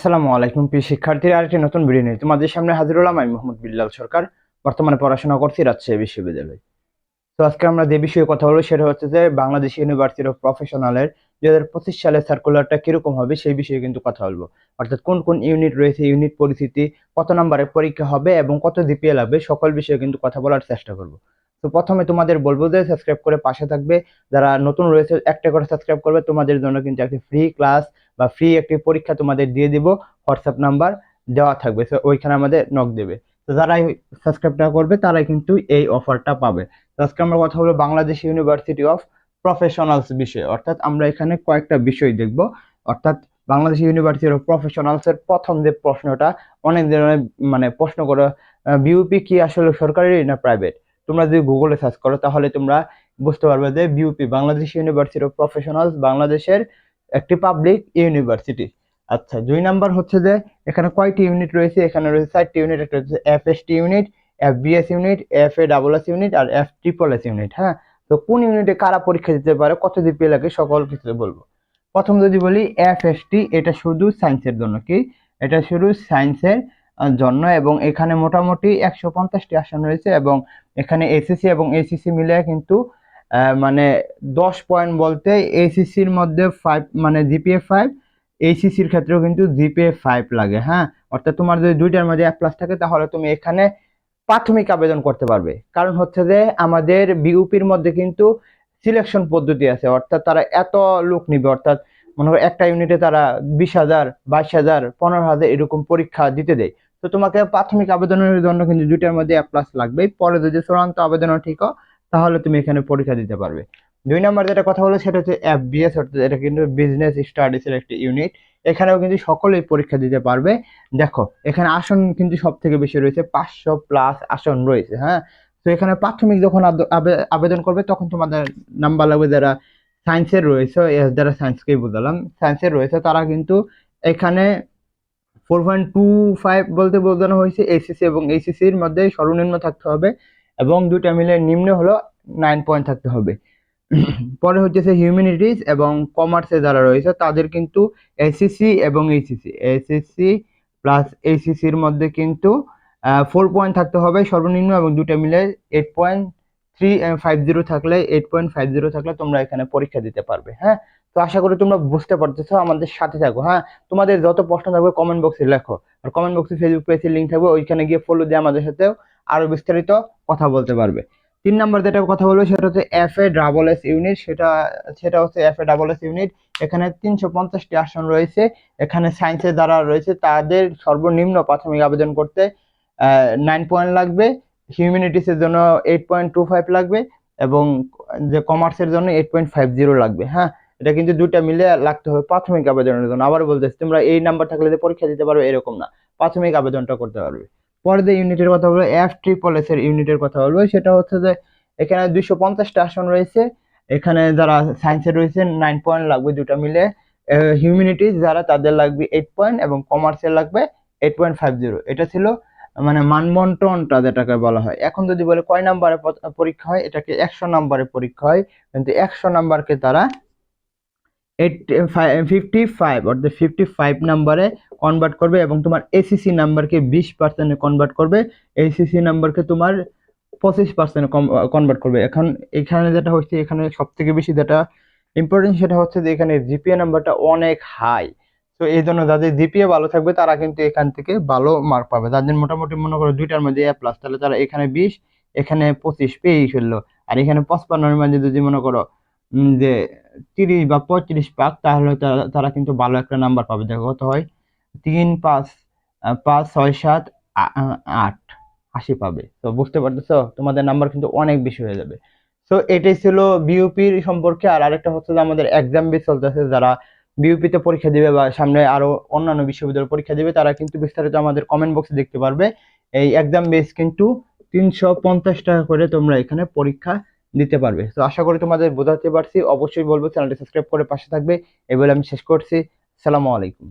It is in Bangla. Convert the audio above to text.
আসসালামু আলাইকুম, প্রিয় শিক্ষার্থীরা, আরেকটি নতুন ভিডিও নিয়ে তোমাদের সামনে হাজির হলাম আমি মোহাম্মদ বিল্লাল সরকার। বর্তমানে পড়াশোনা করছি রাজশাহী বিশ্ববিদ্যালয়ে। তো আজকে আমরা যে বিষয়ে কথা বলব সেটা হচ্ছে যে বাংলাদেশ ইউনিভার্সিটি অফ প্রফেশনালের দুই হাজার পঁচিশ সালের সার্কুলারটা কীরকম হবে সেই বিষয়ে কিন্তু কথা বলব। অর্থাৎ কোন কোন ইউনিট রয়েছে ইউনিট পরিস্থিতি, কত নম্বরের পরীক্ষা হবে এবং কত জিপিএ লাগবে সকল বিষয়ে কিন্তু কথা বলার চেষ্টা করব। তো প্রথমে তোমাদের বলব যে সাবস্ক্রাইব করে পাশে থাকবে। যারা নতুন রয়েছে, একটা করে সাবস্ক্রাইব করবে, তোমাদের জন্য কিন্তু একটি ফ্রি ক্লাস বা ফ্রি একটি পরীক্ষা তোমাদের দিয়ে দিব। হোয়াটসঅ্যাপ নাম্বার দেওয়া থাকবে তো ওইখানে আমাদের নক দেবে। তো যারাই সাবস্ক্রাইবটা করবে, তারাই কিন্তু এই অফারটা পাবে। আজকে আমরা কথা বলব বাংলাদেশ ইউনিভার্সিটি অফ প্রফেশনালস বিষয়ে। অর্থাৎ আমরা এখানে কয়েকটা বিষয় দেখব। অর্থাৎ বাংলাদেশ ইউনিভার্সিটি অফ প্রফেশনালস এর প্রথম যে প্রশ্নটা, অনেক ধরনের মানে প্রশ্ন করো বিউপি কি আসলে সরকারি না প্রাইভেট তোমরা যদি গুগলে সার্চ করো, তাহলে তোমরা বুঝতে পারবে যে BUP Bangladesh university of professionals বাংলাদেশের একটি পাবলিক ইউনিভার্সিটি আচ্ছা দুই নাম্বার হচ্ছে যে এখানে কয়টি ইউনিট রয়েছে? এখানে রয়েছে চারটি ইউনিট একটা হচ্ছে F S T unit F BS unit F A double S unit R F triple S unit হ্যাঁ? তো কোন ইউনিটে কারা পরীক্ষা দিতে পারে? কত জিপিএ লাগে? সকল কিছু বলব। প্রথম যদি বলি এফ এস টি এটা শুধু সায়েন্সের জন্য কি? এটা শুধু সায়েন্সের জন্য এবং এখানে মোটামুটি একশো পঞ্চাশটি আসন রয়েছে এবং এখানে এসএসসি এবং এসিসি মিলে কিন্তু মানে দশ পয়েন্ট বলতে এসিসির মধ্যে ফাইভ মানে জিপিএ ফাইভ এইচসিসির ক্ষেত্রেও কিন্তু জিপিএ ফাইভ লাগে হ্যাঁ? অর্থাৎ তোমার যদি দুইটার মধ্যে এক প্লাস থাকে, তাহলে তুমি এখানে প্রাথমিক আবেদন করতে পারবে। কারণ হচ্ছে যে আমাদের বিউপির মধ্যে কিন্তু সিলেকশন পদ্ধতি আছে, অর্থাৎ তারা এত লোক নিবে, অর্থাৎ মনে করো একটা ইউনিটে তারা বিশ হাজার, বাইশ হাজার, পনেরো হাজার এরকম পরীক্ষা দিতে দেয়। তো তোমাকে প্রাথমিক আবেদনের জন্য কিন্তু দুইটার মধ্যে এক প্লাস লাগবেই। পরে যদি চূড়ান্ত আবেদনও ঠিক তাহলে তুমি এখানে পরীক্ষা দিতে পারবে। দুই নম্বর যেটা কথা হলো, সেটা হচ্ছে এফবিএস অর্থাৎ এটা কিন্তু বিজনেস স্টাডিজ এর একটি ইউনিট এখানেও কিন্তু সকলেই পরীক্ষা দিতে পারবে। দেখো, এখানে আসন কিন্তু সব থেকে বেশি রয়েছে, পাঁচশো প্লাস আসন রয়েছে হ্যাঁ? তো এখানে প্রাথমিক যখন আবেদন করবে, তখন তোমাদের নাম্বার লাগবে যারা সায়েন্সের রয়েছে যারা সায়েন্সকেই বুঝালাম সায়েন্সের রয়েছে, তারা কিন্তু এখানে ফোর পয়েন্ট টু ফাইভ বলতে বোঝানো হয়েছে এসিসি এবং এইচএসসির মধ্যে সর্বনিম্ন থাকতে হবে এবং দুইটা মিলে নিম্ন হলো নাইন পয়েন্ট থাকতে হবে। পরে হচ্ছে হিউম্যানিটিস এবং কমার্সে যারা রয়েছে, তাদের কিন্তু এসিসি এবং এইসিসি এসএসসি প্লাস এইচএসসির মধ্যে কিন্তু ফোর পয়েন্ট থাকতে হবে সর্বনিম্ন এবং দুটো মিলে eight point three five zero থাকলে এইট পয়েন্ট ফাইভ জিরো থাকলে তোমরা এখানে পরীক্ষা দিতে পারবে হ্যাঁ? তো আশা করি তোমরা বুঝতে পারতেছো, আমাদের সাথে থাকো হ্যাঁ? তোমাদের যত প্রশ্ন থাকবে কমেন্ট বক্সে লেখো। আর কমেন্ট বক্সে ফেসবুক পেজের লিঙ্ক থাকবে, ওইখানে গিয়ে ফলো দিয়ে আমাদের সাথেও আরও বিস্তারিত কথা বলতে পারবে। তিন নম্বর যেটা কথা বলব, সেটা হচ্ছে F A double S unit সেটা সেটা হচ্ছে F A double S unit এখানে তিনশো পঞ্চাশটি আসন রয়েছে, এখানে সায়েন্সের দ্বারা রয়েছে, তাদের সর্বনিম্ন প্রাথমিক আবেদন করতে নাইন পয়েন্ট লাগবে হিউম্যানিটিসের জন্য এইট পয়েন্ট টু ফাইভ লাগবে, এবং যে কমার্সের জন্য এইট পয়েন্ট ফাইভ জিরো লাগবে হ্যাঁ? এটা কিন্তু দুইটা মিলে লাগতে হবে প্রাথমিক আবেদনের জন্য। আবার বলতেছি, তোমরা এই নাম্বার থাকলে যে পরীক্ষা দিতে পারবে এরকম না। প্রাথমিক আবেদনটা করতে পারবে। পরে যে ইউনিটের কথা বলব এফ ট্রিপল এস এর ইউনিটের কথা বলব, সেটা হচ্ছে যে এখানে দুইশো পঞ্চাশটা আসন রয়েছে। এখানে যারা সায়েন্সে রয়েছে নাইন পয়েন্ট লাগবে দুটা মিলে। হিউম্যানিটিস যারা, তাদের লাগবে এইট পয়েন্ট এবং কমার্সের লাগবে এইট পয়েন্ট ফাইভ জিরো এটা ছিল মানে মানবন্টনটা যেটাকে বলা হয়। এখন যদি বলে কয় নাম্বারে পরীক্ষা হয়, এটাকে একশো নাম্বারে পরীক্ষা হয়। কিন্তু একশো নাম্বারকে তারা এইট ফিফটি ফাইভ অর্থাৎ ফিফটি ফাইভ নাম্বারে কনভার্ট করবে এবং তোমার এসিসি নাম্বারকে বিশ পার্সেন্টে কনভার্ট করবে। এইচসিসি নাম্বারকে তোমার পঁচিশ পার্সেন্ট কনভার্ট করবে। এখন এখানে যেটা হচ্ছে, এখানে সব থেকে বেশি যেটা ইম্পর্টেন্ট সেটা হচ্ছে যে এখানে জিপিএ নাম্বারটা অনেক হাই তো এই জন্য যাদের জিপিএ ভালো থাকবে, তারা কিন্তু এখান থেকে ভালো মার্ক পাবে। যাদের মোটামুটি মনে করো দুইটার মধ্যে এ প্লাস তাহলে তারা এখানে বিশ, এখানে পঁচিশ পেয়েই ফেলল। আর এখানে পঁচপান্নর মধ্যে যদি মনে করো যে তিরিশ বা পঁয়ত্রিশ পাক, তাহলে তারা কিন্তু ভালো একটা নাম্বার পাবে। দেখো কত হয়? তিন, পাঁচ পাঁচ, ছয়, সাত আট, আশি পাবে। তো বুঝতে পারতেছো? তোমাদের নাম্বার কিন্তু অনেক বেশি হয়ে যাবে। তো এটাই ছিল বিউপির সম্পর্কে। আর আরেকটা হচ্ছে যে আমাদের এক্সাম বেস চলতেছে। যারা বিউপিতে পরীক্ষা দিবে বা সামনে আরও অন্যান্য বিশ্ববিদ্যালয়ে পরীক্ষা দিবে, তারা কিন্তু বিস্তারিত আমাদের কমেন্ট বক্সে দেখতে পারবে। এই এক্সাম বেস কিন্তু তিনশো পঞ্চাশ টাকা করে তোমরা এখানে পরীক্ষা দিতে পারবে। তো আশা করি তোমাদের বোঝাতে পারছি। অবশ্যই বলব, চ্যানেলটি সাবস্ক্রাইব করে পাশে থাকবে। এবারে আমি শেষ করছি। সালামু আলাইকুম।